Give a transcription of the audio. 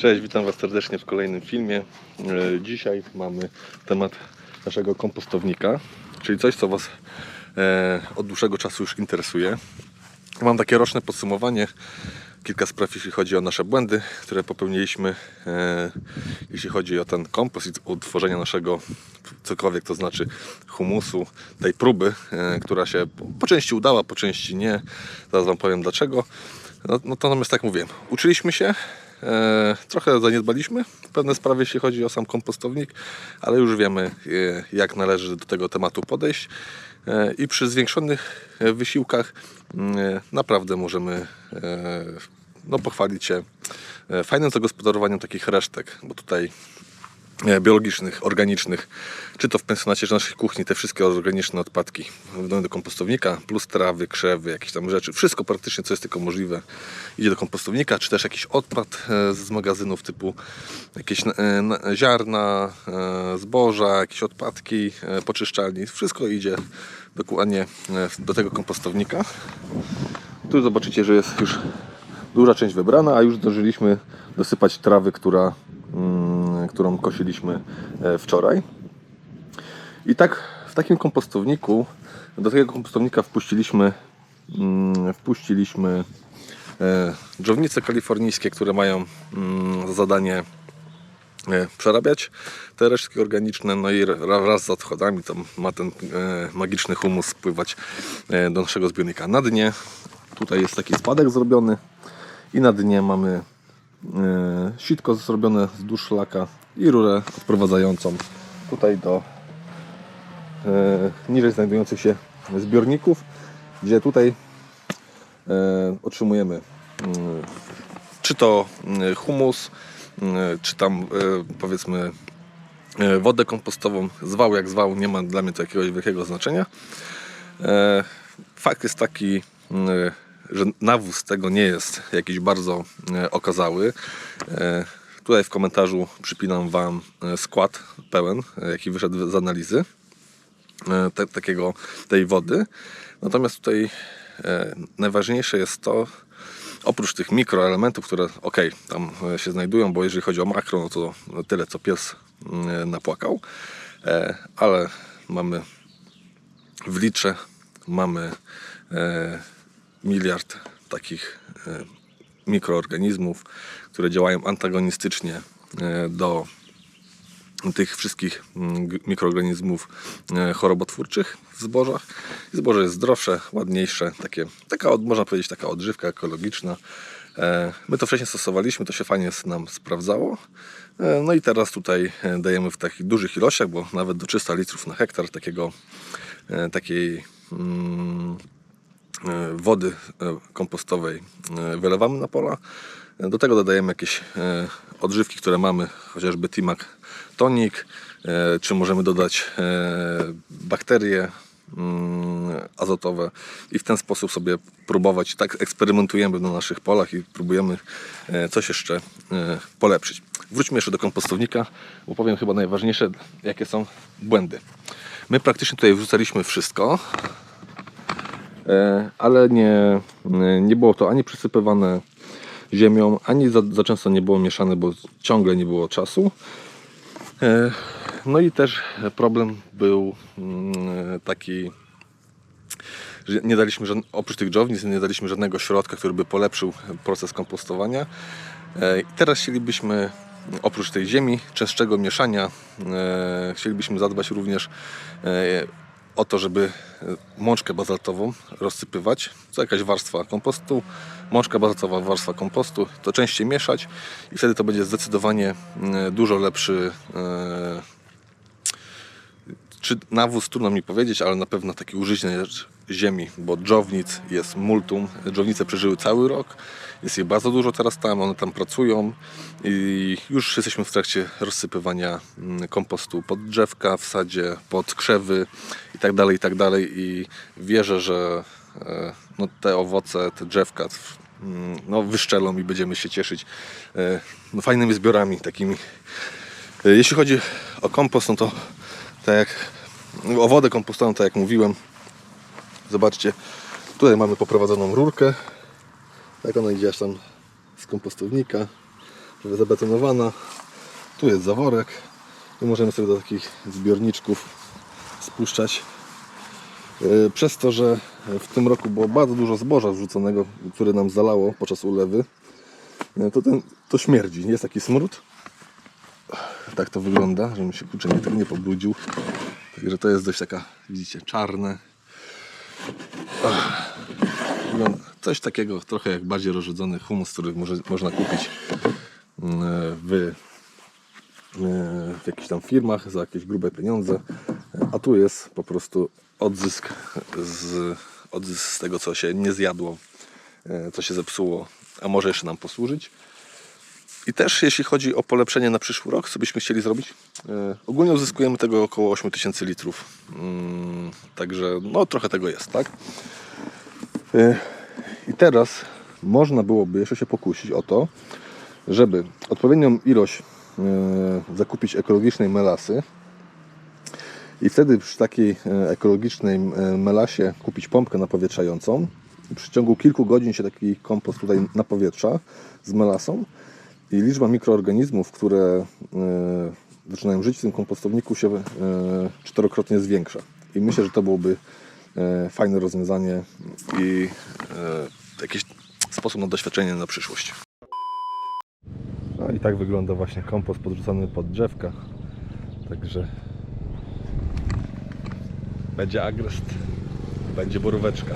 Cześć, witam Was serdecznie w kolejnym filmie. E, Dzisiaj mamy temat naszego kompostownika, czyli coś, co Was e, od dłuższego czasu już interesuje. Mam takie roczne podsumowanie, kilka spraw, jeśli chodzi o nasze błędy, które popełniliśmy, e, jeśli chodzi o ten kompost i utworzenia naszego, cokolwiek to znaczy, humusu, tej próby, która się po, części udała, po części nie. Zaraz Wam powiem dlaczego. No, no to natomiast tak mówię, uczyliśmy się, trochę zaniedbaliśmy pewne sprawy, jeśli chodzi o sam kompostownik, ale już wiemy, e, jak należy do tego tematu podejść. E, I przy zwiększonych e, wysiłkach e, naprawdę możemy e, no, pochwalić się e, fajnym zagospodarowaniem takich resztek, bo tutaj e, biologicznych, organicznych, czy to w pensjonacie, czy naszej kuchni, te wszystkie organiczne odpadki idą do kompostownika, plus trawy, krzewy, jakieś tam rzeczy, wszystko praktycznie, co jest tylko możliwe, idzie do kompostownika, czy też jakiś odpad e, z magazynów typu jakieś e, na- ziarna, e, zboża, jakieś odpadki, e, poczyszczalni, wszystko idzie dokładnie e, do tego kompostownika. Tu zobaczycie, że jest już duża część wybrana, a już zdążyliśmy dosypać trawy, która, mm, którą kosiliśmy e, wczoraj. I tak w takim kompostowniku, do tego kompostownika wpuściliśmy, mm, wpuściliśmy e, dżownice kalifornijskie, które mają mm, za zadanie e, przerabiać te resztki organiczne, no i ra- wraz z odchodami tam ma ten magiczny humus spływać do naszego zbiornika. Na dnie tutaj jest taki spadek zrobiony i na dnie mamy sitko zrobione z szlaka i rurę odprowadzającą tutaj do e, niżej znajdujących się zbiorników, gdzie tutaj e, otrzymujemy mm, czy to mm, humus, mm, czy tam e, powiedzmy e, wodę kompostową, zwał jak zwał, nie ma dla mnie to jakiegoś wielkiego znaczenia. E, Fakt jest taki, mm, że nawóz tego nie jest jakiś bardzo e, okazały. E, Tutaj w komentarzu przypinam Wam e, skład pełen, e, jaki wyszedł z analizy e, te, takiego, tej wody. Natomiast tutaj najważniejsze jest to, oprócz tych mikroelementów, które ok, tam się znajdują, bo jeżeli chodzi o makro, no to tyle co pies mm, napłakał, ale mamy w litrze mamy miliard takich mikroorganizmów, które działają antagonistycznie e, do tych wszystkich mm, mikroorganizmów e, chorobotwórczych w zbożach. Zboże jest zdrowsze, ładniejsze, takie, taka, można powiedzieć, taka odżywka ekologiczna. E, My to wcześniej stosowaliśmy, to się fajnie nam sprawdzało. No i teraz tutaj dajemy w takich dużych ilościach, bo nawet do 300 litrów na hektar takiego, takiej mm, wody e, kompostowej e, wylewamy na pola. E, Do tego dodajemy jakieś e, odżywki, które mamy, chociażby Timac Tonic, e, czy możemy dodać e, bakterie mm, azotowe i w ten sposób sobie próbować, tak eksperymentujemy na naszych polach i próbujemy e, coś jeszcze e, polepszyć. Wróćmy jeszcze do kompostownika, bo powiem chyba najważniejsze, jakie są błędy. My praktycznie tutaj wrzucaliśmy wszystko, E, ale nie, nie było to ani przysypywane ziemią, ani za, za często nie było mieszane, bo ciągle nie było czasu. E, No i też problem był mm, taki, że nie daliśmy, żad- oprócz tych dżownic, nie daliśmy żadnego środka, który by polepszył proces kompostowania. E, teraz chcielibyśmy, oprócz tej ziemi, częstszego mieszania, e, chcielibyśmy zadbać również e, o to, żeby e, mączkę bazaltową rozsypywać. To jakaś warstwa kompostu, mączka bazaltowa, warstwa kompostu. To częściej mieszać i wtedy to będzie zdecydowanie mm, dużo lepszy e, czy nawóz, trudno mi powiedzieć, ale na pewno taki użyźniacz ziemi, bo dżownic jest multum. Dżownice przeżyły cały rok. Jest ich bardzo dużo teraz tam, one tam pracują i już jesteśmy w trakcie rozsypywania mm, kompostu pod drzewka w sadzie, pod krzewy tak dalej, i tak dalej. I wierzę, że e, no, te owoce, te drzewka mm, no, wyszczelą i będziemy się cieszyć e, no, fajnymi zbiorami takimi. E, Jeśli chodzi o kompost, no to tak jak o wodę kompostową, tak jak mówiłem, zobaczcie, tutaj mamy poprowadzoną rurkę, tak ona idzie aż tam z kompostownika, zabetonowana. Tu jest zaworek i możemy sobie do takich zbiorniczków spuszczać. Yy, Przez to, że w tym roku było bardzo dużo zboża wrzuconego, które nam zalało podczas ulewy, yy, to, ten, to śmierdzi. Jest taki smród. Tak to wygląda, żebym się kurczę nie, nie pobrudził. Także to jest dość taka, widzicie, czarne. Coś takiego trochę jak bardziej rozrzedzony humus, który może, można kupić mm, w, e, w jakichś tam firmach za jakieś grube pieniądze. A tu jest po prostu odzysk z, odzysk z tego, co się nie zjadło, e, co się zepsuło, a może jeszcze nam posłużyć. I też jeśli chodzi o polepszenie na przyszły rok, co byśmy chcieli zrobić, e, ogólnie uzyskujemy tego około 8000 litrów. Mm, Także no trochę tego jest, tak? E, I teraz można byłoby jeszcze się pokusić o to, żeby odpowiednią ilość zakupić ekologicznej melasy i wtedy przy takiej e, ekologicznej e, melasie kupić pompkę napowietrzającą. Przy ciągu kilku godzin się taki kompost tutaj napowietrza z melasą i liczba mikroorganizmów, które e, zaczynają żyć w tym kompostowniku się czterokrotnie zwiększa. I myślę, że to byłoby fajne rozwiązanie i jakiś sposób na doświadczenie na przyszłość. No i tak wygląda właśnie kompost podrzucany pod drzewka. Także będzie agrest, będzie boróweczka.